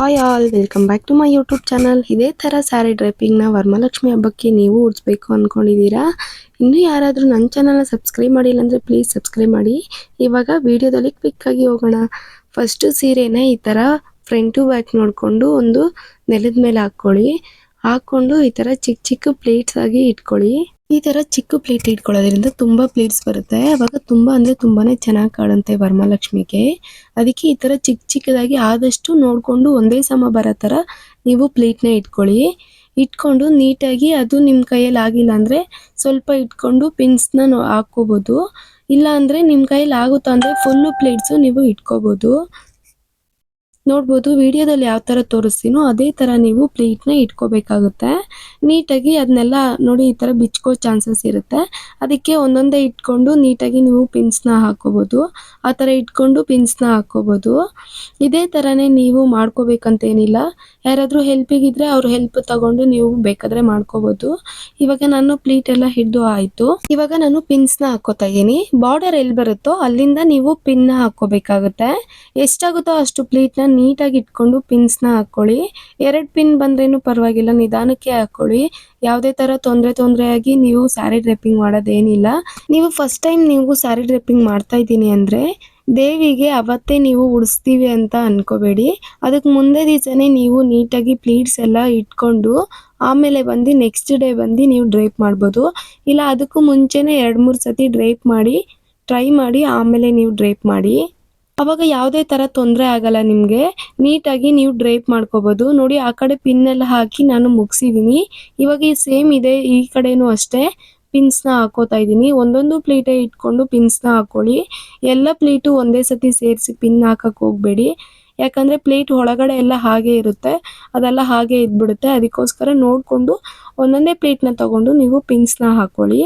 Hi all welcome back to my YouTube channel ಇದೇ ಥರ ಸ್ಯಾರಿ ಡ್ರೈಪಿಂಗ್ನ ವರಮಹಾಲಕ್ಷ್ಮಿ ಹಬ್ಬಕ್ಕೆ ನೀವು ಉಡ್ಸ್ಬೇಕು ಅಂದ್ಕೊಂಡಿದ್ದೀರಾ ಇನ್ನೂ ಯಾರಾದರೂ ನನ್ನ ಚಾನಲ್ನ ಸಬ್ಸ್ಕ್ರೈಬ್ ಮಾಡಿಲ್ಲ ಅಂದರೆ ಪ್ಲೀಸ್ ಸಬ್ಸ್ಕ್ರೈಬ್ ಮಾಡಿ. ಇವಾಗ ವಿಡಿಯೋದಲ್ಲಿ ಕ್ವಿಕ್ಕಾಗಿ ಹೋಗೋಣ. ಫಸ್ಟು ಸೀರೆನ ಈ ಥರ ಫ್ರಂಟ್ ಟು ಬ್ಯಾಕ್ ನೋಡಿಕೊಂಡು ಒಂದು ನೆಲದ ಮೇಲೆ ಹಾಕ್ಕೊಳ್ಳಿ. ಹಾಕ್ಕೊಂಡು ಈ ಥರ ಚಿಕ್ಕ ಚಿಕ್ಕ ಪ್ಲೇಟ್ಸ್ ಆಗಿ ಇಟ್ಕೊಳ್ಳಿ. ಈ ತರ ಚಿಕ್ಕ ಪ್ಲೇಟ್ ಇಟ್ಕೊಳ್ಳೋದ್ರಿಂದ ತುಂಬಾ ಪ್ಲೇಟ್ಸ್ ಬರುತ್ತೆ. ಅವಾಗ ತುಂಬಾ ಅಂದ್ರೆ ತುಂಬಾನೇ ಚೆನ್ನಾಗಿ ಕಾಣುತ್ತೆ ವರಮಹಾಲಕ್ಷ್ಮಿಗೆ. ಅದಕ್ಕೆ ಈ ತರ ಚಿಕ್ಕ ಚಿಕ್ಕದಾಗಿ ಆದಷ್ಟು ನೋಡ್ಕೊಂಡು ಒಂದೇ ಸಮ ಬರೋ ತರ ನೀವು ಪ್ಲೇಟ್ನ ಇಟ್ಕೊಳ್ಳಿ. ಇಟ್ಕೊಂಡು ನೀಟಾಗಿ ಅದು ನಿಮ್ಮ ಕೈಯಲ್ಲಿ ಆಗಿಲ್ಲ ಅಂದ್ರೆ ಸ್ವಲ್ಪ ಇಟ್ಕೊಂಡು ಪಿನ್ಸ್ನ ಹಾಕೋಬಹುದು ಇಲ್ಲ ಅಂದ್ರೆ ನಿಮ್ಮ ಕೈಯಲ್ಲಿ ಆಗುತ್ತಾ ಅಂದ್ರೆ ಫುಲ್ಲು ಪ್ಲೇಟ್ಸ್ ನೀವು ಇಟ್ಕೋಬಹುದು ನೋಡ್ಬೋದು ವಿಡಿಯೋದಲ್ಲಿ ಯಾವ ಥರ ತೋರಿಸ್ತೀನೋ ಅದೇ ಥರ ನೀವು ಪ್ಲೇಟ್ನ ಇಟ್ಕೋಬೇಕಾಗುತ್ತೆ. ನೀಟಾಗಿ ಅದನ್ನೆಲ್ಲ ನೋಡಿ ಈ ಥರ ಬಿಚ್ಕೋ ಚಾನ್ಸಸ್ ಇರುತ್ತೆ. ಅದಕ್ಕೆ ಒಂದೊಂದೇ ಇಟ್ಕೊಂಡು ನೀಟಾಗಿ ನೀವು ಪಿನ್ಸ್ನ ಹಾಕೋಬೋದು. ಆ ಥರ ಇಟ್ಕೊಂಡು ಪಿನ್ಸ್ನ ಹಾಕೋಬೋದು. ಇದೇ ಥರನೇ ನೀವು ಮಾಡ್ಕೋಬೇಕಂತ ಏನಿಲ್ಲ ಯಾರಾದರೂ ಹೆಲ್ಪಿಗಿದ್ರೆ ಅವ್ರ ಹೆಲ್ಪ್ ತಗೊಂಡು ನೀವು ಬೇಕಾದರೆ ಮಾಡ್ಕೋಬೋದು. ಇವಾಗ ನಾನು ಪ್ಲೀಟ್ ಎಲ್ಲ ಹಿಡಿದು ಆಯಿತು. ಇವಾಗ ನಾನು ಪಿನ್ಸ್ನ ಹಾಕೋತಾ ಇದ್ದೀನಿ. ಬಾರ್ಡರ್ ಎಲ್ಲಿ ಬರುತ್ತೋ ಅಲ್ಲಿಂದ ನೀವು ಪಿನ್ನ ಹಾಕೋಬೇಕಾಗುತ್ತೆ. ಎಷ್ಟಾಗುತ್ತೋ ಅಷ್ಟು ಪ್ಲೀಟ್ನ ನೀಟಾಗಿ ಇಟ್ಕೊಂಡು ಪಿನ್ಸ್ನ ಹಾಕ್ಕೊಳ್ಳಿ ಎರಡು ಪಿನ್ ಬಂದ್ರೇನು ಪರವಾಗಿಲ್ಲ, ನಿಧಾನಕ್ಕೆ ಹಾಕ್ಕೊಳ್ಳಿ ಯಾವುದೇ ಥರ ತೊಂದರೆ ತೊಂದರೆಯಾಗಿ ನೀವು ಸ್ಯಾರಿ ಡ್ರೆಪ್ಪಿಂಗ್ ಮಾಡೋದೇನಿಲ್ಲ. ನೀವು ಫಸ್ಟ್ ಟೈಮ್ ನೀವು ಸ್ಯಾರಿ ಡ್ರೆಪ್ಪಿಂಗ್ ಮಾಡ್ತಾ ಇದ್ದೀನಿ ಅಂದರೆ ದೇವಿಗೆ ಅವತ್ತೇ ನೀವು ಉಡಿಸ್ತೀವಿ ಅಂತ ಅನ್ಕೋಬೇಡಿ. ಅದಕ್ಕೆ ಮುಂದೆ ದಿವಸನೇ ನೀವು ನೀಟಾಗಿ ಪ್ಲೀಟ್ಸ್ ಎಲ್ಲ ಇಟ್ಕೊಂಡು ಆಮೇಲೆ ಬಂದು ನೆಕ್ಸ್ಟ್ ಡೇ ಬಂದು ನೀವು ಡ್ರೈಪ್ ಮಾಡ್ಬೋದು. ಇಲ್ಲ, ಅದಕ್ಕೂ ಮುಂಚೆನೇ ಎರಡು ಮೂರು ಸತಿ ಡ್ರೈಪ್ ಮಾಡಿ ಟ್ರೈ ಮಾಡಿ, ಆಮೇಲೆ ನೀವು ಡ್ರೈಪ್ ಮಾಡಿ. ಅವಾಗ ಯಾವುದೇ ತರ ತೊಂದರೆ ಆಗಲ್ಲ ನಿಮಗೆ. ನೀಟಾಗಿ ನೀವು ಡ್ರೈಪ್ ಮಾಡ್ಕೋಬೋದು. ನೋಡಿ, ಆ ಕಡೆ ಪಿನ್ ಎಲ್ಲ ಹಾಕಿ ನಾನು ಮುಗಿಸಿದೀನಿ. ಇವಾಗ ಈ ಸೇಮ್ ಇದೆ, ಈ ಕಡೆನೂ ಅಷ್ಟೇ. ಪಿನ್ಸ್ನ ಹಾಕೋತಾ ಇದ್ದೀನಿ ಒಂದೊಂದು ಪ್ಲೇಟೇ ಇಟ್ಕೊಂಡು ಪಿನ್ಸ್ನ ಹಾಕೊಳ್ಳಿ. ಎಲ್ಲ ಪ್ಲೇಟು ಒಂದೇ ಸತಿ ಸೇರಿಸಿ ಪಿನ್ ಹಾಕಕ್ಕೆ ಹೋಗಬೇಡಿ. ಯಾಕಂದರೆ ಪ್ಲೇಟ್ ಒಳಗಡೆ ಎಲ್ಲ ಹಾಗೆ ಇರುತ್ತೆ. ಅದೆಲ್ಲ ಹಾಗೆ ಇದ್ಬಿಡುತ್ತೆ. ಅದಕ್ಕೋಸ್ಕರ ನೋಡಿಕೊಂಡು ಒಂದೊಂದೇ ಪ್ಲೇಟ್ನ ತಗೊಂಡು ನೀವು ಪಿನ್ಸ್ನ ಹಾಕೊಳ್ಳಿ.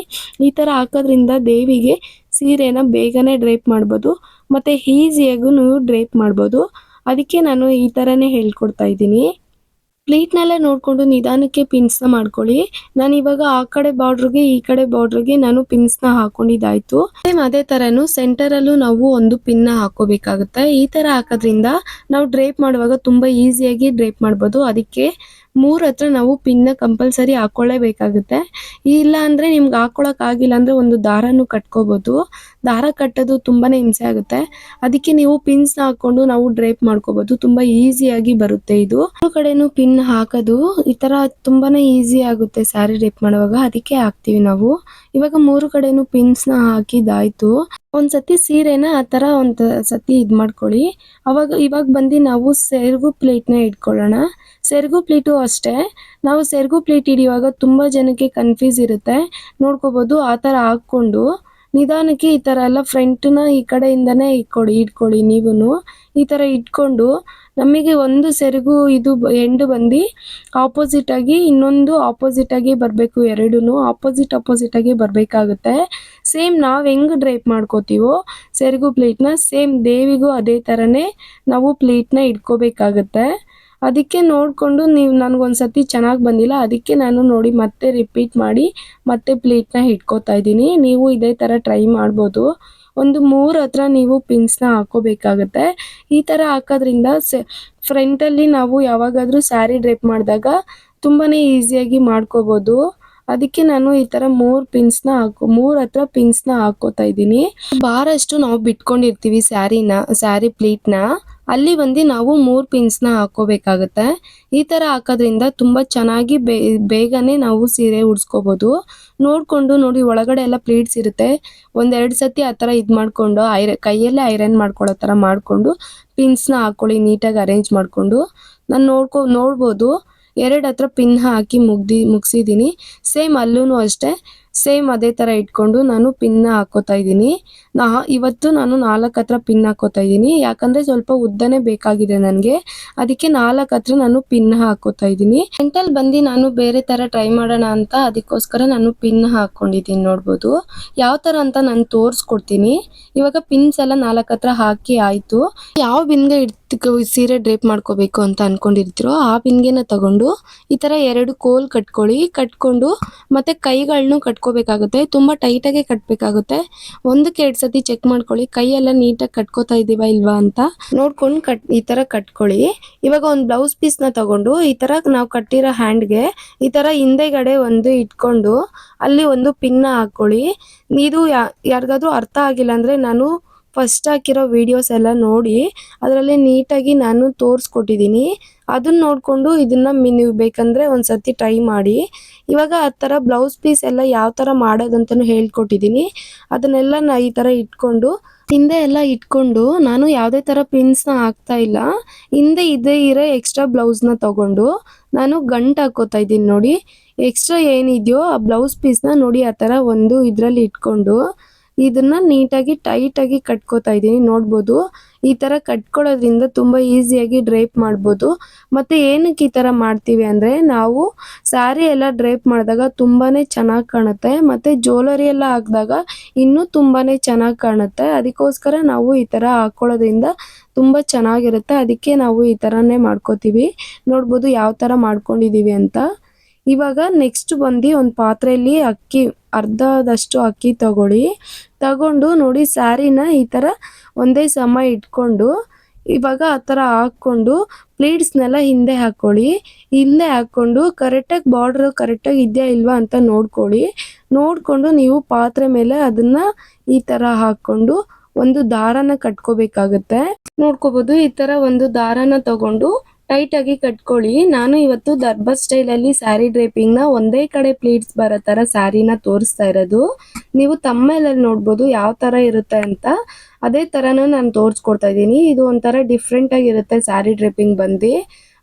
ಈ ಥರ ಹಾಕೋದ್ರಿಂದ ದೇವಿಗೆ ಸೀರೆನ ಬೇಗನೆ ಡ್ರೈಪ್ ಮಾಡ್ಬೋದು, ಮತ್ತು ಈಸಿಯಾಗೂ ಡ್ರೈಪ್ ಮಾಡ್ಬೋದು. ಅದಕ್ಕೆ ನಾನು ಈ ಥರನೇ ಹೇಳ್ಕೊಡ್ತಾ ಇದ್ದೀನಿ. ಪ್ಲೇಟ್ನೆಲ್ಲ ನೋಡಿಕೊಂಡು ನಿಧಾನಕ್ಕೆ ಪಿನ್ಸ್ನ ಮಾಡ್ಕೊಳ್ಳಿ. ನಾನು ಇವಾಗ ಆ ಕಡೆ ಬಾರ್ಡ್ರಿಗೆ, ಈ ಕಡೆ ಬಾರ್ಡ್ರಿಗೆ ನಾನು ಪಿನ್ಸ್ನ ಹಾಕೊಂಡಿದ್ದಾಯಿತು. ಸೇಮ್ ಅದೇ ಥರನೂ ಸೆಂಟರಲ್ಲೂ ನಾವು ಒಂದು ಪಿನ್ನ ಹಾಕೋಬೇಕಾಗುತ್ತೆ ಈ ಥರ ಹಾಕೋದ್ರಿಂದ ನಾವು ಡ್ರೈಪ್ ಮಾಡುವಾಗ ತುಂಬ ಈಸಿಯಾಗಿ ಡ್ರೈಪ್ ಮಾಡ್ಬೋದು. ಅದಕ್ಕೆ ಮೂರ್ ಹತ್ರ ನಾವು ಪಿನ್ನ ಕಂಪಲ್ಸರಿ ಹಾಕೊಳ್ಳೇಬೇಕಾಗುತ್ತೆ. ಇಲ್ಲ ಅಂದ್ರೆ ನಿಮ್ಗೆ ಹಾಕೊಳಕ್ ಆಗಿಲ್ಲ ಅಂದ್ರೆ ಒಂದು ದಾರನು ಕಟ್ಕೋಬಹುದು ದಾರ ಕಟ್ಟೋದು ತುಂಬಾನೇ ಹಿಂಸೆ ಆಗುತ್ತೆ. ಅದಕ್ಕೆ ನೀವು ಪಿನ್ಸ್ ಹಾಕೊಂಡು ನಾವು ಡ್ರೈಪ್ ಮಾಡ್ಕೋಬಹುದು ತುಂಬಾ ಈಸಿಯಾಗಿ ಬರುತ್ತೆ ಇದು. ಕಡೆನು ಪಿನ್ ಹಾಕೋದು ಈ ತರ ತುಂಬಾನೇ ಈಸಿ ಆಗುತ್ತೆ ಸ್ಯಾರಿ ಡ್ರೈಪ್ ಮಾಡುವಾಗ. ಅದಕ್ಕೆ ಹಾಕ್ತಿವಿ ನಾವು. ಇವಾಗ ಮೂರು ಕಡೆನು ಪಿನ್ಸ್ನ ಹಾಕಿದಾಯ್ತು. ಒಂದ್ಸತಿ ಸೀರೆನ ಆ ತರ ಒಂದ್ ಸತಿ ಇದ್ ಮಾಡ್ಕೊಳ್ಳಿ. ಅವಾಗ ಇವಾಗ ಬಂದು ನಾವು ಸೆರಗು ಪ್ಲೇಟ್ನ ಇಟ್ಕೊಳ್ಳೋಣ. ಸೆರಗು ಪ್ಲೇಟು ಅಷ್ಟೇ. ನಾವು ಸೆರಗು ಪ್ಲೇಟ್ ಹಿಡಿಯುವಾಗ ತುಂಬಾ ಜನಕ್ಕೆ ಕನ್ಫ್ಯೂಸ್ ಇರುತ್ತೆ. ನೋಡ್ಕೋಬೋದು ಆ ತರ ಹಾಕೊಂಡು ನಿಧಾನಕ್ಕೆ ಈ ತರ ಎಲ್ಲ ಫ್ರಂಟ್ನ ಈ ಕಡೆಯಿಂದನೇ ಇಟ್ಕೊಳ್ಳಿ ಇಟ್ಕೊಳ್ಳಿ ನೀವು ಈ ತರ ಇಟ್ಕೊಂಡು ನಮಗೆ ಒಂದು ಸೆರಗು ಇದು ಎಂಡು ಬಂದು ಆಪೋಸಿಟ್ ಆಗಿ ಇನ್ನೊಂದು ಆಪೋಸಿಟ್ ಆಗಿ ಬರಬೇಕು ಎರಡೂ ಆಪೋಸಿಟ್ ಆಪೋಸಿಟ್ ಆಗಿ ಬರಬೇಕಾಗುತ್ತೆ. ಸೇಮ್ ನಾವು ಹೆಂಗೆ ಡ್ರೈಪ್ ಮಾಡ್ಕೋತೀವೋ ಸೆರಗು ಪ್ಲೇಟ್ನ ಸೇಮ್ ದೇವಿಗೂ ಅದೇ ಥರನೇ ನಾವು ಪ್ಲೇಟ್ನ ಇಟ್ಕೋಬೇಕಾಗತ್ತೆ. ಅದಕ್ಕೆ ನೋಡಿಕೊಂಡು ನೀವು ನನಗೊಂದ್ಸತಿ ಚೆನ್ನಾಗಿ ಬಂದಿಲ್ಲ, ಅದಕ್ಕೆ ನಾನು ನೋಡಿ ಮತ್ತೆ ರಿಪೀಟ್ ಮಾಡಿ ಮತ್ತೆ ಪ್ಲೇಟ್ನ ಇಟ್ಕೋತಾ ಇದ್ದೀನಿ. ನೀವು ಇದೇ ಥರ ಟ್ರೈ ಮಾಡ್ಬೋದು. ಒಂದು ಮೂರು ಹತ್ರ ನೀವು ಪಿನ್ಸ್ನ ಹಾಕೋಬೇಕಾಗತ್ತೆ. ಈ ಥರ ಹಾಕೋದ್ರಿಂದ ಫ್ರಂಟ್ ಫ್ರಂಟಲ್ಲಿ ನಾವು ಯಾವಾಗಾದರೂ ಸ್ಯಾರಿ ಡ್ರೈಪ್ ಮಾಡಿದಾಗ ತುಂಬಾನೇ ಈಸಿಯಾಗಿ ಮಾಡ್ಕೋಬೋದು. ಅದಕ್ಕೆ ನಾನು ಈ ತರ ಮೂರ್ ಪಿನ್ಸ್ನ ಹಾಕೋ, ಮೂರ್ ಹತ್ರ ಪಿನ್ಸ್ನ ಹಾಕೋತಾ ಇದ್ದೀನಿ. ಬಾರಷ್ಟು ನಾವು ಬಿಟ್ಕೊಂಡಿರ್ತೀವಿ ಸ್ಯಾರಿನ ಸ್ಯಾರಿ ಪ್ಲೀಟ್ನ ಅಲ್ಲಿ ಬಂದು ನಾವು ಮೂರು ಪಿನ್ಸ್ನ ಹಾಕೋಬೇಕಾಗತ್ತೆ. ಈ ತರ ಹಾಕೋದ್ರಿಂದ ತುಂಬಾ ಚೆನ್ನಾಗಿ ಬೇಗನೆ ನಾವು ಸೀರೆ ಉಡ್ಸ್ಕೋಬೋದು. ನೋಡ್ಕೊಂಡು ನೋಡಿ, ಒಳಗಡೆ ಎಲ್ಲ ಪ್ಲೀಟ್ಸ್ ಇರುತ್ತೆ. ಒಂದೆರಡು ಸತಿ ಆ ಥರ ಇದು ಮಾಡಿಕೊಂಡು, ಐರ, ಕೈಯಲ್ಲೇ ಐರನ್ ಮಾಡ್ಕೊಳ್ಳೋ ಥರ ಮಾಡಿಕೊಂಡು ಪಿನ್ಸ್ನ ಹಾಕ್ಕೊಳ್ಳಿ ನೀಟಾಗಿ ಅರೇಂಜ್ ಮಾಡಿಕೊಂಡು. ನಾನು ನೋಡ್ಕೊ, ನೋಡ್ಬೋದು. ಎರಡು ಹತ್ರ ಪಿನ್ ಹಾಕಿ ಮುಗ್ದಿ ಮುಗಿಸಿದ್ದೀನಿ ಸೇಮ್ ಅಲ್ಲೂ ಅಷ್ಟೇ. ಸೇಮ್ ಅದೇ ತರ ಇಟ್ಕೊಂಡು ನಾನು ಪಿನ್ ಹಾಕೋತಾ ಇದ್ದೀನಿ. ನಾ ಇವತ್ತು ನಾನು ನಾಲ್ಕು ಹತ್ರ ಪಿನ್ ಹಾಕೋತಾ ಇದ್ದೀನಿ. ಯಾಕಂದ್ರೆ ಸ್ವಲ್ಪ ಉದ್ದನೇ ಬೇಕಾಗಿದೆ ನನಗೆ. ಅದಕ್ಕೆ ನಾಲ್ಕು ಹತ್ರ ನಾನು ಪಿನ್ ಹಾಕೋತಾ ಇದ್ದೀನಿ. ಸೆಂಟಲ್ ಬಂದು ನಾನು ಬೇರೆ ತರ ಟ್ರೈ ಮಾಡೋಣ ಅಂತ ಅದಕ್ಕೋಸ್ಕರ ನಾನು ಪಿನ್ ಹಾಕೊಂಡಿದ್ದೀನಿ ನೋಡ್ಬೋದು. ಯಾವ ತರ ಅಂತ ನಾನು ತೋರಿಸ್ಕೊಡ್ತೀನಿ. ಇವಾಗ ಪಿನ್ಸ್ ಎಲ್ಲ ನಾಲ್ಕು ಹತ್ರ ಹಾಕಿ ಆಯ್ತು. ಯಾವ ಬಿನ್ಗೆ ಇಡ್ತ ಸೀರೆ ಡ್ರೇಪ್ ಮಾಡ್ಕೋಬೇಕು ಅಂತ ಅನ್ಕೊಂಡಿರ್ತೀರೋ ಆ ಬಿನ್ಗೆನ ತಗೊಂಡು ಈ ತರ ಎರಡು ಕೋಲ್ ಕಟ್ಕೊಳ್ಳಿ. ಕಟ್ಕೊಂಡು ಮತ್ತೆ ಕೈಗಳನ್ನೂ ಕಟ್ ಕಟ್ಕೋಬೇಕಾಗುತ್ತೆ. ತುಂಬ ಟೈಟಾಗೆ ಕಟ್ಟಬೇಕಾಗುತ್ತೆ ಒಂದಕ್ಕೆ ಎರಡು ಸತಿ ಚೆಕ್ ಮಾಡ್ಕೊಳ್ಳಿ. ಕೈಯೆಲ್ಲ ನೀಟಾಗಿ ಕಟ್ಕೋತಾ ಇದ್ದೀವಾ ಇಲ್ವಾ ಅಂತ. ನೋಡ್ಕೊಂಡು ಕಟ್ ಈ ಥರ ಕಟ್ಕೊಳ್ಳಿ. ಇವಾಗ ಒಂದು ಬ್ಲೌಸ್ ಪೀಸ್ನ ತಗೊಂಡು ಈ ಥರ ನಾವು ಕಟ್ಟಿರೋ ಹ್ಯಾಂಡ್ಗೆ ಈ ಥರ ಹಿಂದೆಗಡೆ ಒಂದು ಇಟ್ಕೊಂಡು ಅಲ್ಲಿ ಒಂದು ಪಿನ್ನ ಹಾಕ್ಕೊಳ್ಳಿ ಇದು ಯಾರಿಗಾದ್ರೂ ಅರ್ಥ ಆಗಿಲ್ಲ ಅಂದರೆ ನಾನು ಫಸ್ಟ್ ಹಾಕಿರೋ ವಿಡಿಯೋಸ್ ಎಲ್ಲ ನೋಡಿ, ಅದರಲ್ಲಿ ನೀಟಾಗಿ ನಾನು ತೋರಿಸ್ಕೊಟ್ಟಿದ್ದೀನಿ ಅದನ್ನ ನೋಡಿಕೊಂಡು ಇದನ್ನು ನೀವು ಬೇಕಂದರೆ ಒಂದು ಸತಿ ಟ್ರೈ ಮಾಡಿ. ಇವಾಗ ಆ ಥರ ಬ್ಲೌಸ್ ಪೀಸ್ ಎಲ್ಲ ಯಾವ ಥರ ಮಾಡೋದಂತಲೂ ಹೇಳ್ಕೊಟ್ಟಿದ್ದೀನಿ ಅದನ್ನೆಲ್ಲ ನಾ ಈ ಥರ ಇಟ್ಕೊಂಡು, ಹಿಂದೆ ಎಲ್ಲ ಇಟ್ಕೊಂಡು ನಾನು ಯಾವುದೇ ಥರ ಪಿನ್ಸ್ನ ಹಾಕ್ತಾ ಇಲ್ಲ. ಹಿಂದೆ ಇದೇ ಇರೋ ಎಕ್ಸ್ಟ್ರಾ ಬ್ಲೌಸ್ನ ತಗೊಂಡು ನಾನು ಗಂಟು ಹಾಕೋತಾ ಇದ್ದೀನಿ ನೋಡಿ. ಎಕ್ಸ್ಟ್ರಾ ಏನಿದೆಯೋ ಆ ಬ್ಲೌಸ್ ಪೀಸ್ನ ನೋಡಿ ಆ ಥರ ಒಂದು ಇದರಲ್ಲಿ ಇಟ್ಕೊಂಡು ಇದನ್ನ ನೀಟಾಗಿ ಆಗಿ ಕಟ್ಕೋತಾ ಇದ್ದೀನಿ ನೋಡ್ಬೋದು, ಈ ಥರ ಕಟ್ಕೊಳ್ಳೋದ್ರಿಂದ ತುಂಬ ಈಸಿಯಾಗಿ ಡ್ರೈಪ್ ಮಾಡ್ಬೋದು. ಮತ್ತೆ ಏನಕ್ಕೆ ಈ ತರ ಮಾಡ್ತೀವಿ ಅಂದ್ರೆ, ನಾವು ಸ್ಯಾರಿ ಎಲ್ಲ ಡ್ರೈಪ್ ಮಾಡಿದಾಗ ತುಂಬಾನೇ ಚೆನ್ನಾಗಿ ಕಾಣುತ್ತೆ. ಮತ್ತೆ ಜ್ಯುವೆಲರಿ ಎಲ್ಲ ಹಾಕಿದಾಗ ಇನ್ನೂ ತುಂಬಾನೇ ಚೆನ್ನಾಗಿ ಕಾಣುತ್ತೆ. ಅದಕ್ಕೋಸ್ಕರ ನಾವು ಈ ತರ ಹಾಕೊಳ್ಳೋದ್ರಿಂದ ತುಂಬಾ ಚೆನ್ನಾಗಿರುತ್ತೆ. ಅದಕ್ಕೆ ನಾವು ಈ ತರನೇ ಮಾಡ್ಕೋತೀವಿ. ನೋಡ್ಬೋದು, ಯಾವ ತರ ಮಾಡ್ಕೊಂಡಿದೀವಿ ಅಂತ. ಇವಾಗ ನೆಕ್ಸ್ಟ್ ಬಂದು ಒಂದು ಪಾತ್ರೆಯಲ್ಲಿ ಅಕ್ಕಿ, ಅರ್ಧದಷ್ಟು ಅಕ್ಕಿ ತಗೊಳ್ಳಿ. ತಗೊಂಡು ನೋಡಿ ಸ್ಯಾರಿನ ಈ ಥರ ಒಂದೇ ಸಮ ಇಟ್ಕೊಂಡು, ಇವಾಗ ಆ ಥರ ಹಾಕ್ಕೊಂಡು ಪ್ಲೀಟ್ಸ್ನೆಲ್ಲ ಹಿಂದೆ ಹಾಕ್ಕೊಳ್ಳಿ ಹಿಂದೆ ಹಾಕ್ಕೊಂಡು ಕರೆಕ್ಟಾಗಿ ಬಾರ್ಡ್ರ್ ಕರೆಕ್ಟಾಗಿ ಇದೆಯಾ ಇಲ್ವಾ ಅಂತ ನೋಡ್ಕೊಳ್ಳಿ. ನೋಡಿಕೊಂಡು ನೀವು ಪಾತ್ರೆ ಮೇಲೆ ಅದನ್ನು ಈ ಥರ ಹಾಕ್ಕೊಂಡು ಒಂದು ದಾರನ ಕಟ್ಕೋಬೇಕಾಗತ್ತೆ. ನೋಡ್ಕೋಬೋದು ಈ ತರ ಒಂದು ದಾರನ ತಗೊಂಡು ಟೈಟ್ ಆಗಿ ಕಟ್ಕೊಳ್ಳಿ. ನಾನು ಇವತ್ತು ದರ್ಬಾ ಸ್ಟೈಲ್ ಅಲ್ಲಿ ಸ್ಯಾರಿ ನ ಒಂದೇ ಕಡೆ ಪ್ಲೀಟ್ಸ್ ಬರೋ ತರ ಸ್ಯಾರಿನ ತೋರಿಸ್ತಾ ಇರೋದು. ನೀವು ತಮ್ಮೇಲಲ್ಲಿ ನೋಡ್ಬೋದು ಯಾವ ತರ ಇರುತ್ತೆ ಅಂತ. ಅದೇ ತರಾನು ನಾನು ತೋರಿಸ್ಕೊಡ್ತಾ ಇದ್ದೀನಿ. ಇದು ಒಂಥರ ಡಿಫ್ರೆಂಟ್ ಆಗಿರುತ್ತೆ ಸ್ಯಾರಿ ಡ್ರೇಪಿಂಗ್ ಬಂದು.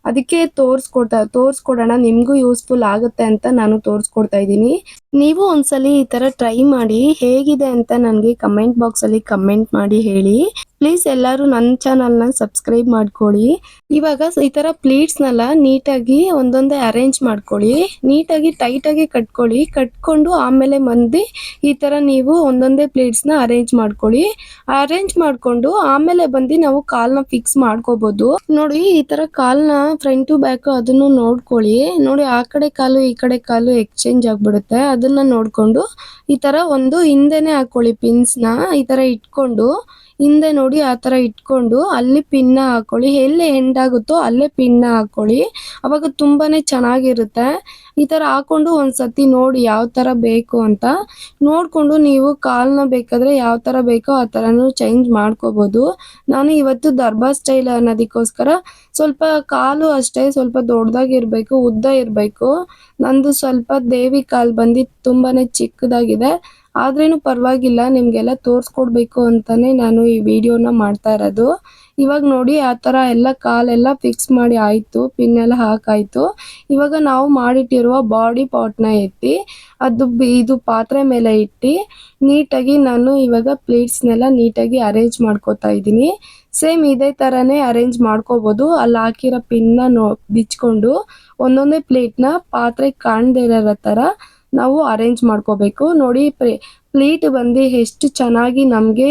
ಅದಕ್ಕೆ ತೋರಿಸ್ಕೊಡ್ತಾ, ತೋರಿಸ್ಕೊಡೋಣ. ನಿಮಗೂ ಯೂಸ್ಫುಲ್ ಆಗುತ್ತೆ ಅಂತ ನಾನು ತೋರಿಸ್ಕೊಡ್ತಾ ಇದ್ದೀನಿ. ನೀವು ಒಂದ್ಸಲಿ ಈ ತರ ಟ್ರೈ ಮಾಡಿ ಹೇಗಿದೆ ಅಂತ ನನಗೆ ಕಮೆಂಟ್ ಬಾಕ್ಸ್ ಅಲ್ಲಿ ಕಮೆಂಟ್ ಮಾಡಿ ಹೇಳಿ. ಪ್ಲೀಸ್ ಎಲ್ಲರೂ ನನ್ನ ಚಾನಲ್ನ ಸಬ್ಸ್ಕ್ರೈಬ್ ಮಾಡ್ಕೊಳ್ಳಿ ಇವಾಗ ಈ ಥರ ಪ್ಲೀಟ್ಸ್ನೆಲ್ಲ ನೀಟಾಗಿ ಒಂದೊಂದೇ ಅರೇಂಜ್ ಮಾಡ್ಕೊಳ್ಳಿ ನೀಟಾಗಿ ಟೈಟಾಗಿ ಕಟ್ಕೊಳ್ಳಿ ಕಟ್ಕೊಂಡು. ಆಮೇಲೆ ಮಂದಿ ಈ ತರ ನೀವು ಒಂದೊಂದೇ ಪ್ಲೇಟ್ಸ್ನ ಅರೇಂಜ್ ಮಾಡ್ಕೊಳ್ಳಿ ಅರೇಂಜ್ ಮಾಡ್ಕೊಂಡು ಆಮೇಲೆ ಬಂದು ನಾವು ಕಾಲ್ನ ಫಿಕ್ಸ್ ಮಾಡ್ಕೋಬಹುದು ನೋಡಿ ಈ ತರ ಕಾಲ್ನ ಫ್ರಂಟ್ ಬ್ಯಾಕ್ ಅದನ್ನು ನೋಡ್ಕೊಳ್ಳಿ ನೋಡಿ ಆ ಕಡೆ ಕಾಲು ಈ ಕಡೆ ಕಾಲು ಎಕ್ಸ್ಚೇಂಜ್ ಆಗ್ಬಿಡುತ್ತೆ. ಅದನ್ನ ನೋಡ್ಕೊಂಡು ಈ ತರ ಒಂದು ಹಿಂದೆನೆ ಹಾಕೊಳ್ಳಿ ಪಿನ್ಸ್ನ ಈ ತರ ಇಟ್ಕೊಂಡು ಹಿಂದೆ ನೋಡಿ ಆ ತರ ಇಟ್ಕೊಂಡು ಅಲ್ಲಿ ಪಿನ್ ಹಾಕೊಳ್ಳಿ. ಎಲ್ಲಿ ಎಂಡ್ ಆಗುತ್ತೋ ಅಲ್ಲೇ ಪಿನ್ ಹಾಕೊಳ್ಳಿ. ಅವಾಗ ತುಂಬಾನೇ ಚೆನ್ನಾಗಿರುತ್ತೆ. ಈ ತರ ಹಾಕೊಂಡು ಒಂದ್ಸತಿ ನೋಡಿ ಯಾವ ತರ ಬೇಕು ಅಂತ. ನೋಡ್ಕೊಂಡು ನೀವು ಕಾಲ್ನ ಬೇಕಾದ್ರೆ ಯಾವ ತರ ಬೇಕೋ ಆ ತರನು ಚೇಂಜ್ ಮಾಡ್ಕೋಬೋದು. ನಾನು ಇವತ್ತು ದರ್ಬಾ ಸ್ಟೈಲ್ ಅನ್ನೋದಕ್ಕೋಸ್ಕರ ಸ್ವಲ್ಪ ಕಾಲು ಅಷ್ಟೇ ಸ್ವಲ್ಪ ದೊಡ್ಡದಾಗಿರ್ಬೇಕು, ಉದ್ದ ಇರಬೇಕು. ನಂದು ಸ್ವಲ್ಪ ದೇವಿ ಕಾಲು ಬಂದು ತುಂಬಾನೇ ಚಿಕ್ಕದಾಗಿದೆ. ಆದ್ರೇನು ಪರವಾಗಿಲ್ಲ, ನಿಮಗೆಲ್ಲ ತೋರಿಸ್ಕೊಡ್ಬೇಕು ಅಂತಾನೆ ನಾನು ಈ ವಿಡಿಯೋನ ಮಾಡ್ತಾ ಇರೋದು. ಇವಾಗ ನೋಡಿ ಆ ಥರ ಎಲ್ಲ ಕಾಲೆಲ್ಲ ಫಿಕ್ಸ್ ಮಾಡಿ ಆಯ್ತು ಪಿನ್ ಎಲ್ಲ ಹಾಕಾಯ್ತು. ಇವಾಗ ನಾವು ಮಾಡಿಟ್ಟಿರುವ ಬಾಡಿ ಪಾಟ್ನ ಎತ್ತಿ, ಅದು ಇದು ಪಾತ್ರೆ ಮೇಲೆ ಇಟ್ಟು, ನೀಟಾಗಿ ನಾನು ಇವಾಗ ಪ್ಲೇಟ್ಸ್ನೆಲ್ಲ ನೀಟಾಗಿ ಅರೇಂಜ್ ಮಾಡ್ಕೋತಾ ಇದ್ದೀನಿ. ಸೇಮ್ ಇದೇ ಥರನೇ ಅರೇಂಜ್ ಮಾಡ್ಕೋಬೋದು. ಅಲ್ಲಿ ಹಾಕಿರೋ ಪಿನ್ನ ನೋ ಬಿಚ್ಕೊಂಡು ಒಂದೊಂದೇ ಪ್ಲೇಟ್ನ ಪಾತ್ರೆ ಕಾಣದೇ ಇರೋ ಥರ ನಾವು ಅರೇಂಜ್ ಮಾಡ್ಕೋಬೇಕು. ನೋಡಿ ಪ್ಲೇಟ್ ಬಂದು ಎಷ್ಟು ಚೆನ್ನಾಗಿ ನಮಗೆ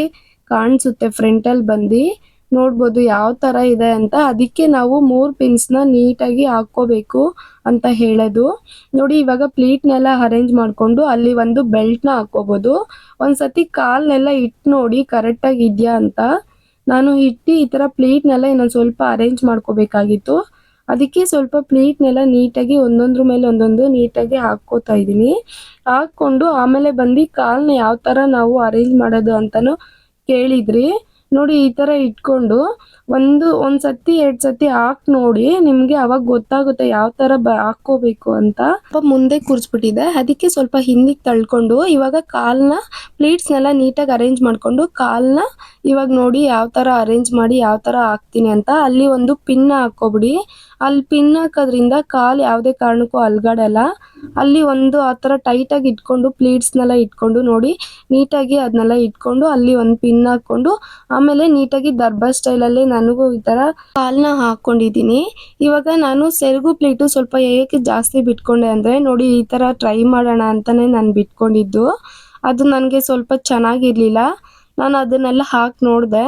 ಕಾಣಿಸುತ್ತೆ ಫ್ರಂಟಲ್ಲಿ ಬಂದು. ನೋಡ್ಬೋದು ಯಾವ ಥರ ಇದೆ ಅಂತ. ಅದಕ್ಕೆ ನಾವು ಮೂರು ಪಿನ್ಸ್ನ ನೀಟಾಗಿ ಹಾಕ್ಕೋಬೇಕು ಅಂತ ಹೇಳೋದು. ನೋಡಿ, ಇವಾಗ ಪ್ಲೀಟ್ನೆಲ್ಲ ಅರೇಂಜ್ ಮಾಡಿಕೊಂಡು ಅಲ್ಲಿ ಒಂದು ಬೆಲ್ಟ್ನ ಹಾಕ್ಕೋಬೋದು. ಒಂದ್ಸತಿ ಕಾಲ್ನೆಲ್ಲ ಇಟ್ಟು ನೋಡಿ ಕರೆಕ್ಟಾಗಿ ಇದೆಯಾ ಅಂತ. ನಾನು ಇಟ್ಟು ಈ ಥರ ಪ್ಲೀಟ್ನೆಲ್ಲ ಇನ್ನೊಂದು ಸ್ವಲ್ಪ ಅರೇಂಜ್ ಮಾಡ್ಕೋಬೇಕಾಗಿತ್ತು. ಅದಕ್ಕೆ ಸ್ವಲ್ಪ ಪ್ಲೀಟ್ನೆಲ್ಲ ನೀಟಾಗಿ ಒಂದೊಂದ್ರ ಮೇಲೆ ಒಂದೊಂದು ನೀಟಾಗಿ ಹಾಕ್ಕೋತಾ ಇದ್ದೀನಿ. ಹಾಕ್ಕೊಂಡು ಆಮೇಲೆ ಬಂದು ಕಾಲ್ನ ಯಾವ ಥರ ನಾವು ಅರೇಂಜ್ ಮಾಡೋದು ಅಂತಲೂ ಕೇಳಿದ್ರಿ. ನೋಡಿ ಈ ಥರ ಇಟ್ಕೊಂಡು ಒಂದು ಒಂದು ಸತಿ, ಎರಡು ಸತಿ ಹಾಕ್ ನೋಡಿ ನಿಮಗೆ ಅವಾಗ ಗೊತ್ತಾಗುತ್ತೆ ಯಾವ ಥರ ಬ, ಹಾಕ್ಕೋಬೇಕು ಅಂತ. ಮುಂದೆ ಕೂರಿಸ್ಬಿಟ್ಟಿದೆ. ಅದಕ್ಕೆ ಸ್ವಲ್ಪ ಹಿಂದಿಗೆ ತಳ್ಕೊಂಡು ಇವಾಗ ಕಾಲ್ನ ಪ್ಲೇಟ್ಸ್ನೆಲ್ಲ ನೀಟಾಗಿ ಅರೇಂಜ್ ಮಾಡ್ಕೊಂಡು ಕಾಲ್ನ ಇವಾಗ ನೋಡಿ ಯಾವ ಥರ ಅರೇಂಜ್ ಮಾಡಿ ಯಾವ ಥರ ಹಾಕ್ತೀನಿ ಅಂತ. ಅಲ್ಲಿ ಒಂದು ಪಿನ್ ಹಾಕೋಬಿಡಿ ಅಲ್ಲಿ ಪಿನ್ ಹಾಕೋದ್ರಿಂದ ಕಾಲು ಯಾವುದೇ ಕಾರಣಕ್ಕೂ ಅಲ್ಗಾಡಲ್ಲ. ಅಲ್ಲಿ ಒಂದು ಆ ಥರ ಟೈಟಾಗಿ ಇಟ್ಕೊಂಡು ಪ್ಲೀಟ್ಸ್ನೆಲ್ಲ ಇಟ್ಕೊಂಡು ನೋಡಿ ನೀಟಾಗಿ ಅದನ್ನೆಲ್ಲ ಇಟ್ಕೊಂಡು ಅಲ್ಲಿ ಒಂದು ಪಿನ್ ಹಾಕ್ಕೊಂಡು ಆಮೇಲೆ ನೀಟಾಗಿ ದರ್ಬಾ ಸ್ಟೈಲಲ್ಲಿ ನನಗೂ ಈ ಥರ ಕಾಲ್ನ ಹಾಕ್ಕೊಂಡಿದ್ದೀನಿ ಇವಾಗ ನಾನು ಸೆರಗು ಪ್ಲೇಟು ಸ್ವಲ್ಪ ಏಕೆ ಜಾಸ್ತಿ ಬಿಟ್ಕೊಂಡೆ ಅಂದರೆ ನೋಡಿ ಈ ಥರ ಟ್ರೈ ಮಾಡೋಣ ಅಂತಲೇ ನಾನು ಬಿಟ್ಕೊಂಡಿದ್ದು. ಅದು ನನಗೆ ಸ್ವಲ್ಪ ಚೆನ್ನಾಗಿರ್ಲಿಲ್ಲ. ನಾನು ಅದನ್ನೆಲ್ಲ ಹಾಕಿ ನೋಡಿದೆ.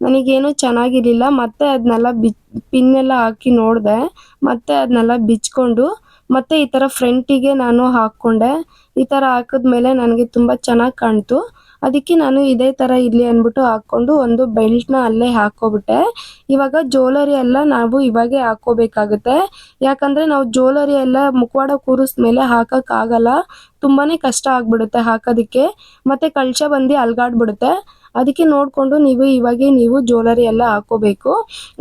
ನನಗೇನು ಚೆನ್ನಾಗಿರ್ಲಿಲ್ಲ. ಮತ್ತೆ ಅದನ್ನೆಲ್ಲ ಪಿನ್ ಪಿನ್ನೆಲ್ಲ ಹಾಕಿ ನೋಡಿದೆ. ಮತ್ತೆ ಅದನ್ನೆಲ್ಲ ಬಿಚ್ಕೊಂಡು, ಮತ್ತೆ ಈ ಥರ ಫ್ರಂಟಿಗೆ ನಾನು ಹಾಕ್ಕೊಂಡೆ. ಈ ಥರ ಹಾಕಿದ್ಮೇಲೆ ನನಗೆ ತುಂಬ ಚೆನ್ನಾಗಿ ಕಾಣ್ತು. ಅದಕ್ಕೆ ನಾನು ಇದೇ ಥರ ಇರಲಿ ಅಂದ್ಬಿಟ್ಟು ಹಾಕ್ಕೊಂಡು ಒಂದು ಬೆಲ್ಟ್ನ ಅಲ್ಲೇ ಹಾಕ್ಕೊಬಿಟ್ಟೆ. ಇವಾಗ ಜ್ಯುವೆಲರಿ ಎಲ್ಲ ನಾವು ಇವಾಗೆ ಹಾಕ್ಕೋಬೇಕಾಗುತ್ತೆ. ಯಾಕಂದರೆ ನಾವು ಜ್ಯುವೆಲರಿ ಎಲ್ಲ ಮುಖವಾಡ ಕೂರಿಸ್ಮೇಲೆ ಹಾಕೋಕ್ಕಾಗಲ್ಲ. ತುಂಬಾ ಕಷ್ಟ ಆಗ್ಬಿಡುತ್ತೆ ಹಾಕೋದಕ್ಕೆ. ಮತ್ತು ಕಳಶ ಬಂದು ಅಲ್ಗಾಡ್ಬಿಡುತ್ತೆ. ಅದಕ್ಕೆ ನೋಡಿಕೊಂಡು ನೀವು ಇವಾಗೆ ನೀವು ಜ್ಯುವೆಲರಿ ಎಲ್ಲ ಹಾಕೋಬೇಕು.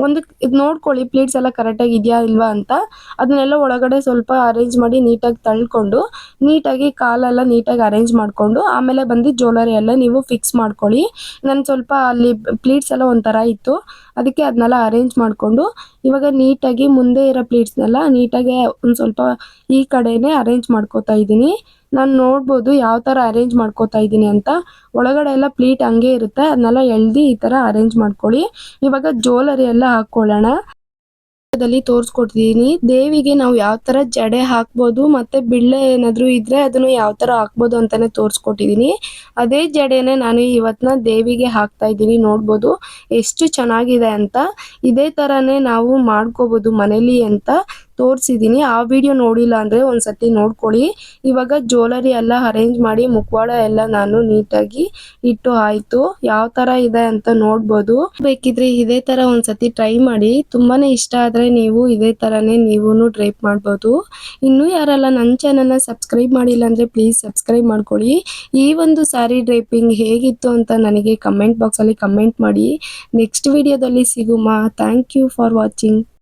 ಒಂದು ಇದು ನೋಡ್ಕೊಳ್ಳಿ ಪ್ಲೇಟ್ಸ್ ಎಲ್ಲ ಕರೆಕ್ಟಾಗಿ ಇದೆಯಾ ಇಲ್ವಾ ಅಂತ. ಅದನ್ನೆಲ್ಲ ಒಳಗಡೆ ಸ್ವಲ್ಪ ಅರೇಂಜ್ ಮಾಡಿ ನೀಟಾಗಿ ತಳ್ಕೊಂಡು, ನೀಟಾಗಿ ಕಾಲೆಲ್ಲ ನೀಟಾಗಿ ಅರೇಂಜ್ ಮಾಡಿಕೊಂಡು, ಆಮೇಲೆ ಬಂದು ಜ್ಯುವೆಲರಿ ಎಲ್ಲ ನೀವು ಫಿಕ್ಸ್ ಮಾಡ್ಕೊಳ್ಳಿ. ನಾನು ಸ್ವಲ್ಪ ಅಲ್ಲಿ ಪ್ಲೀಟ್ಸ್ ಎಲ್ಲ ಒಂಥರ ಇತ್ತು. ಅದಕ್ಕೆ ಅದನ್ನೆಲ್ಲ ಅರೇಂಜ್ ಮಾಡಿಕೊಂಡು, ಇವಾಗ ನೀಟಾಗಿ ಮುಂದೆ ಇರೋ ಪ್ಲೇಟ್ಸ್ನೆಲ್ಲ ನೀಟಾಗಿ ಒಂದು ಸ್ವಲ್ಪ ಈ ಕಡೆನೇ ಅರೇಂಜ್ ಮಾಡ್ಕೋತಾ ಇದ್ದೀನಿ. ನಾನು ನೋಡ್ಬೋದು ಯಾವ ಥರ ಅರೇಂಜ್ ಮಾಡ್ಕೋತಾ ಇದ್ದೀನಿ ಅಂತ. ಒಳಗಡೆ ಎಲ್ಲ ಪ್ಲೀಟ್ ಹಂಗೆ ಇರುತ್ತೆ ಅದನ್ನೆಲ್ಲ ಎಳ್ದು ಈ ಥರ ಅರೇಂಜ್ ಮಾಡ್ಕೊಳ್ಳಿ. ಇವಾಗ ಜ್ಯುವೆಲರಿ ಎಲ್ಲ ಹಾಕ್ಕೊಳ್ಳೋಣ. ದಲ್ಲಿ ತೋರಿಸ್ಕೊಡ್ತೀನಿ. ದೇವಿಗೆ ನಾವು ಯಾವ ತರ ಜಡೆ ಹಾಕ್ಬೋದು ಮತ್ತೆ ಬಿಳ್ಳೆ ಏನಾದರೂ ಇದ್ರೆ ಅದನ್ನು ಯಾವ ತರ ಹಾಕ್ಬೋದು ಅಂತಾನೆ ತೋರಿಸ್ಕೊಟ್ಟಿದೀನಿ. ಅದೇ ಜಡೆನೇ ನಾನು ಇವತ್ತಿನ ದೇವಿಗೆ ಹಾಕ್ತಾ ಇದ್ದೀನಿ, ನೋಡ್ಬೋದು ಎಷ್ಟು ಚೆನ್ನಾಗಿದೆ ಅಂತ. ಇದೇ ತರನೇ ನಾವು ಮಾಡ್ಕೋಬಹುದು ಮನೇಲಿ ಅಂತ. ತೋರಿಸಿದ್ದೀನಿ ಆ ವಿಡಿಯೋ ನೋಡಿಲ್ಲ ಅಂದರೆ ಒಂದು ಸತಿ ನೋಡ್ಕೊಳ್ಳಿ. ಇವಾಗ ಜ್ಯುವೆಲರಿ ಎಲ್ಲ ಅರೇಂಜ್ ಮಾಡಿ ಮುಖವಾಡ ಎಲ್ಲ ನಾನು ನೀಟಾಗಿ ಇಟ್ಟು ಆಯಿತು. ಯಾವ ಥರ ಇದೆ ಅಂತ ನೋಡ್ಬೋದು. ಬೇಕಿದ್ರೆ ಇದೇ ಥರ ಒಂದು ಸತಿ ಟ್ರೈ ಮಾಡಿ. ತುಂಬಾ ಇಷ್ಟ ಆದರೆ ನೀವು ಇದೇ ಥರನೇ ನೀವು ಡ್ರೈಪ್ ಮಾಡ್ಬೋದು. ಇನ್ನೂ ಯಾರೆಲ್ಲ ನನ್ನ ಚಾನಲ್ನ ಸಬ್ಸ್ಕ್ರೈಬ್ ಮಾಡಿಲ್ಲ ಅಂದರೆ ಪ್ಲೀಸ್ ಸಬ್ಸ್ಕ್ರೈಬ್ ಮಾಡ್ಕೊಳ್ಳಿ. ಈ ಒಂದು ಸ್ಯಾರಿ ಡ್ರೈಪಿಂಗ್ ಹೇಗಿತ್ತು ಅಂತ ನನಗೆ ಕಮೆಂಟ್ ಬಾಕ್ಸಲ್ಲಿ ಕಮೆಂಟ್ ಮಾಡಿ. ನೆಕ್ಸ್ಟ್ ವಿಡಿಯೋದಲ್ಲಿ ಸಿಗುಮ್ಮ ಥ್ಯಾಂಕ್ ಯು ಫಾರ್ ವಾಚಿಂಗ್